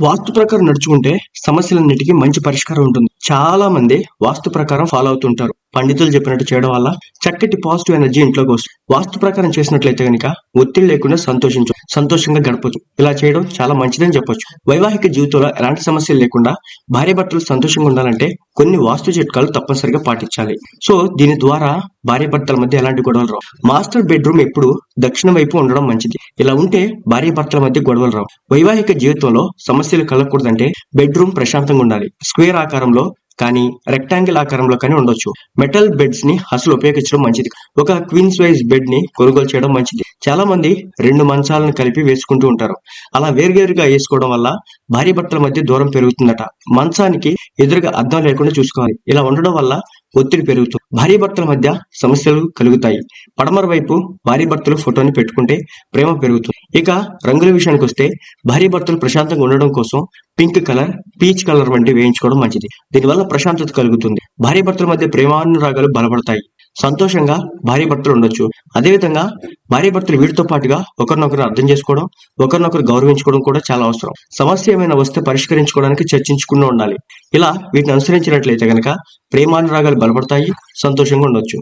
వాస్తు ప్రకారం నడుచుకుంటే సమస్యలన్నిటికీ మంచి పరిష్కారం ఉంటుంది. చాలా మంది వాస్తు ప్రకారం ఫాలో అవుతుంటారు. పండితులు చెప్పినట్టు చేయడం వల్ల చక్కటి పాజిటివ్ ఎనర్జీ ఇంట్లోకి వస్తుంది. వాస్తు ప్రకారం చేసినట్లయితే గనుక ఒత్తిడి లేకుండా సంతోషించు సంతోషంగా గడపచ్చు. ఇలా చేయడం చాలా మంచిదని చెప్పొచ్చు. వైవాహిక జీవితంలో ఎలాంటి సమస్యలు లేకుండా భార్య భర్తలు సంతోషంగా ఉండాలంటే కొన్ని వాస్తు చిట్కాలు తప్పనిసరిగా పాటించాలి. సో దీని ద్వారా భార్య భర్తల మధ్య ఎలాంటి గొడవలు రావు. మాస్టర్ బెడ్రూమ్ ఎప్పుడు దక్షిణ వైపు ఉండడం మంచిది. ఇలా ఉంటే భార్య భర్తల మధ్య గొడవలు రావు. వైవాహిక జీవితంలో సమస్యలు కలగకూడదంటే బెడ్రూమ్ ప్రశాంతంగా ఉండాలి. స్క్వేర్ ఆకారంలో కానీ రెక్టాంగిల్ ఆకారంలో కానీ ఉండొచ్చు. మెటల్ బెడ్స్ని అసలు ఉపయోగించడం మంచిది. ఒక క్వీన్స్ వైజ్ బెడ్ని కొనుగోలు చేయడం మంచిది. చాలా మంది రెండు మంచాలను కలిపి వేసుకుంటూ ఉంటారు. అలా వేరువేరుగా వేసుకోవడం వల్ల భార్య భర్తల మధ్య దూరం పెరుగుతుందట. మంచానికి ఎదురుగా అద్దం లేకుండా చూసుకోవాలి. ఇలా ఉండడం వల్ల ఒత్తిడి పెరుగుతుంది భార్య భర్తల మధ్య సమస్యలు కలుగుతాయి. పడమర వైపు భార్య భర్తలు ఫోటోని పెట్టుకుంటే ప్రేమ పెరుగుతుంది. ఇక రంగుల విషయానికి వస్తే భార్య భర్తలు ప్రశాంతంగా ఉండడం కోసం పింక్ కలర్ పీచ్ కలర్ వంటి వేయించుకోవడం మంచిది. దీనివల్ల ప్రశాంతత కలుగుతుంది. భార్య భర్తల మధ్య ప్రేమానురాగాలు బలపడతాయి. సంతోషంగా భార్య భర్తలు ఉండొచ్చు. అదేవిధంగా భార్య భర్తలు వీటితో పాటుగా ఒకరినొకరు అర్థం చేసుకోవడం ఒకరినొకరు గౌరవించుకోవడం కూడా చాలా అవసరం. సమస్య ఏమైనా వస్తే పరిష్కరించుకోవడానికి చర్చించుకుంటూ ఉండాలి. ఇలా వీటిని అనుసరించినట్లయితే గనక ప్రేమానురాగాలు బలపడతాయి సంతోషంగా ఉండొచ్చు.